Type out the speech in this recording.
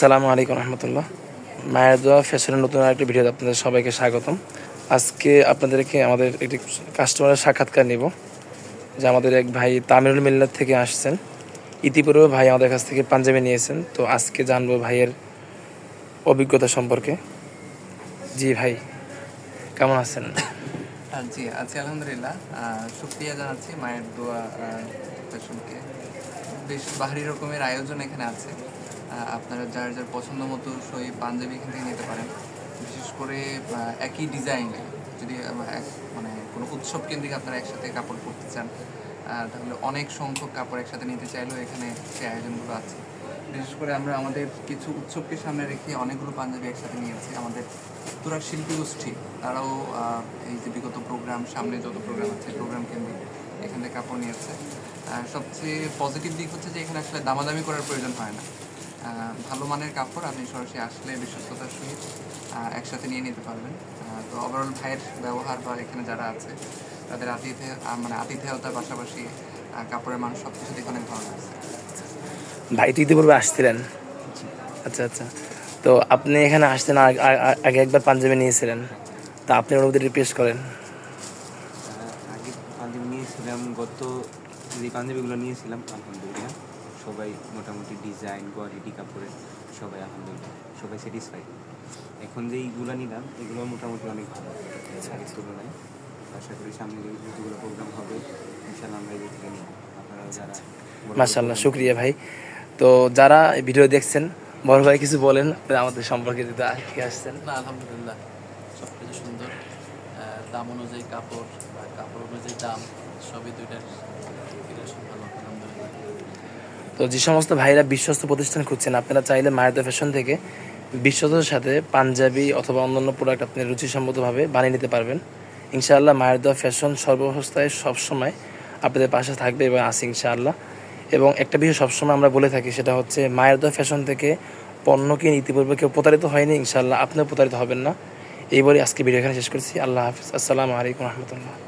সালামু আলাইকুম রহমতুল্লাহ। মায়ের দোয়া ফ্যাশনের নতুন আরেকটি ভিডিওতে আপনাদের সবাইকে স্বাগতম। আজকে আপনাদেরকে আমাদের একটি কাস্টমারের সাক্ষাৎকার নিব, যে আমাদের এক ভাই তামিরুল মিল্লাত থেকে আসছেন। ইতিপূর্বে ভাই আমাদের কাছ থেকে পাঞ্জাবি নিয়েছেন। তো আজকে জানব ভাইয়ের অভিজ্ঞতা সম্পর্কে। জি ভাই, কেমন আছেন? জি, আছি আলহামদুলিল্লাহ। শুক্রিয়া জানাচ্ছি মায়ের দোয়া ফ্যাশনকে বেশ বাহারি রকমের আয়োজন এখানে আছে। আপনারা যার যার পছন্দ মতো সই পাঞ্জাবি এখান থেকে নিতে পারেন। বিশেষ করে একই ডিজাইনে যদি মানে কোনো উৎসব কেন্দ্রিক আপনারা একসাথে কাপড় পরতে চান তাহলে অনেক সংখ্যক কাপড় একসাথে নিতে চাইলেও এখানে সেই আয়োজনগুলো আছে। বিশেষ করে আমরা আমাদের কিছু উৎসবকে সামনে রেখে অনেকগুলো পাঞ্জাবি একসাথে নিয়েছি। আমাদের তোরা শিল্পী গোষ্ঠী, তারাও এই যে বিগত প্রোগ্রাম, সামনে যত প্রোগ্রাম আছে, প্রোগ্রাম কেন্দ্রিক এখান থেকে কাপড় নিয়েছে। সবচেয়ে পজিটিভ দিক হচ্ছে যে এখানে আসলে দামাদামি করার প্রয়োজন হয় না। ভালো মানের কাপড় আপনি সরাসরি আসলে বিশ্বস্ততার সহিত একসাথে নিয়ে নিতে পারবেন। তো ওভারঅল ভাইয়ের ব্যবহার বা এখানে যারা আছে তাদের আতিথে মানে আতিথেয়তার পাশাপাশি কাপড়ের মান সব কিছু দেখে অনেক ভালো লাগছে। ভাই তো ইতিপূর্বে আসছিলেন? আচ্ছা আচ্ছা। তো আপনি এখানে আসতেন আগ- একবার পাঞ্জাবি নিয়েছিলেন। তা আপনি অনুভূতি রিপেশ করেন। আগে পাঞ্জাবি নিয়েছিলাম গত যে পাঞ্জাবিগুলো নিয়েছিলাম আলহামদুলিল্লাহ। সবাই মোটামুটি ডিজাইন কোয়ালিটি কাপড়ে সবাই আলহামদুলিল্লাহ সবাই স্যাটিসফাইড এখন যে এইগুলো নিলাম এগুলো মোটামুটি অনেক ভালো। আগের তুলনায় আশা করি সামনে যে যতগুলো প্রোগ্রাম হবে ইনশাল্লাহ আমরা এই থেকে নিব। আপনারা যারা বড় বড় মাশাল্লাহ শুক্রিয়া ভাই। তো যারা এই ভিডিও দেখছেন বড় ভাই কিছু বলেন আমাদের সম্পর্কে যদি আজকে আসছেন। না আলহামদুলিল্লাহ সব কিছু সুন্দর দাম অনুযায়ী কাপড় বা কাপড় অনুযায়ী দাম সবই দুইটার তো যে সমস্ত ভাইরা বিশ্বস্ত প্রতিষ্ঠান খুঁজছেন, আপনারা চাইলে মায়ের ফ্যাশন থেকে বিশ্বস্ততার সাথে পাঞ্জাবি অথবা অন্যান্য প্রোডাক্ট আপনি রুচিসম্মতভাবে বানিয়ে নিতে পারবেন। ইনশাআল্লাহ মায়ের দোয়া ফ্যাশন সর্বাবস্থায় সবসময় আপনাদের পাশে থাকবে এবং আসি ইনশাআল্লাহ। এবং একটা বিষয় সবসময় আমরা বলে থাকি, সেটা হচ্ছে মায়ের দোয়া ফ্যাশন থেকে পণ্য কিনে ইতিপূর্বে কেউ প্রতারিত হয়নি, ইনশাআল্লাহ আপনিও প্রতারিত হবেন না। এই বলে আজকে ভিডিও এখানে শেষ করছি। আল্লাহ হাফিজ। আসসালামু আলাইকুম রহমতুল্লাহ।